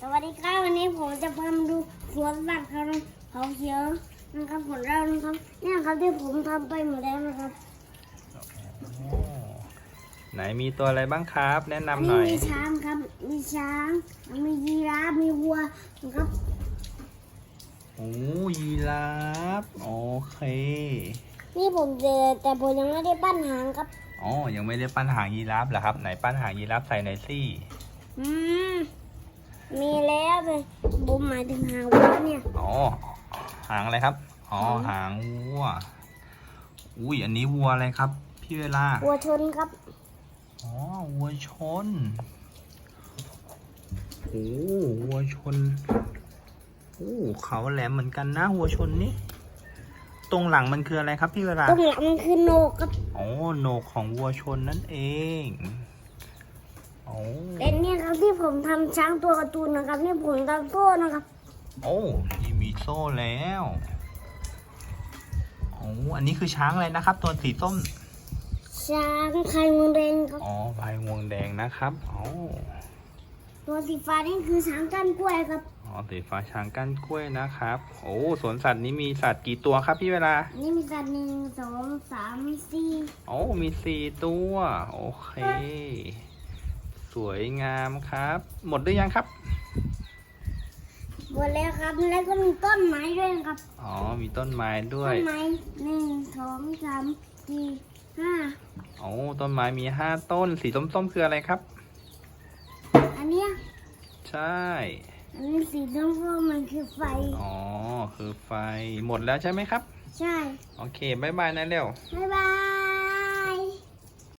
สวัสดีครับวันนี้ผมจะพามาดูสวนสัตว์ครับเขาเขียวนะครับผลเรานะครับเนี่ยครับที่ผมทำไปหมดแล้วนะครับโอ้ไหนมีตัวอะไรบ้างครับ แนะอันนำหนี้น่อย มีช้างครับ มีช้าง มียีราฟมีวัวนะครับโอ้ยีราฟโอเค นี่ผมเจอแต่ผมยังไม่ได้ปั้นหางครับอ๋อยังไม่ได้ปั้นหางยีราฟเหรอครับ ไหนปั้นหางยีราฟใส่หน่อยสิอืม มีแล้วเลยบุมหมายถึงหางวัวเนี่ย อ๋อ หางอะไรครับ อ๋อ หางวัว อุ้ย อันนี้วัวอะไรครับ พี่เวลา วัวชนครับ อ๋อ วัวชน โอ้วัวชน โอ้เขาแหลมเหมือนกันนะวัวชนนี่ ตรงหลังมันคืออะไรครับพี่เวลา ตรงหลังมันคือโหนกครับ อ๋อ โหนกของวัวชนนั่นเองโอ้ เป็นเนี่ยครับที่ผมทำช้างตัวการ์ตูนนะครับนี่ผมทำโซ่นะครับ โอ้นี่มีโซ่แล้วโอ้อันนี้คือช้างอะไรนะครับ ตัวสีส้ม ช้างไข่มูแดงครับ อ๋อพายงวงแดงนะครับอ๋อตัวสีฟ้านี่คือช้างก้านกล้วยครับ อ๋อสีฟ้าช้างก้านกล้วยนะครับ โอ้สวนสัตว์นี้มีสัตว์กี่ตัวครับพี่เวลา นี่มีสัตว์หนึ่งสองสามสี่โอ้มีสี่ตัว โอเค สวยงามครับ หมดหรือยังครับ หมดแล้วครับ แล้วก็มีต้นไม้ด้วยนะครับ อ๋อ มีต้นไม้ด้วต้ยนไม้หนึ่งสองสามสี่ห้าโอ้ต้นไม้มีห้าต้น สีส้มๆคืออะไรครับ อันเนี้ยใช่ อันนี้สีส้มๆมันคือไฟ อ๋อ คือไฟ หมดแล้วใช่ไหมครับ ใช่ โอเคบายบายนะเร็ว บ๊ายบาย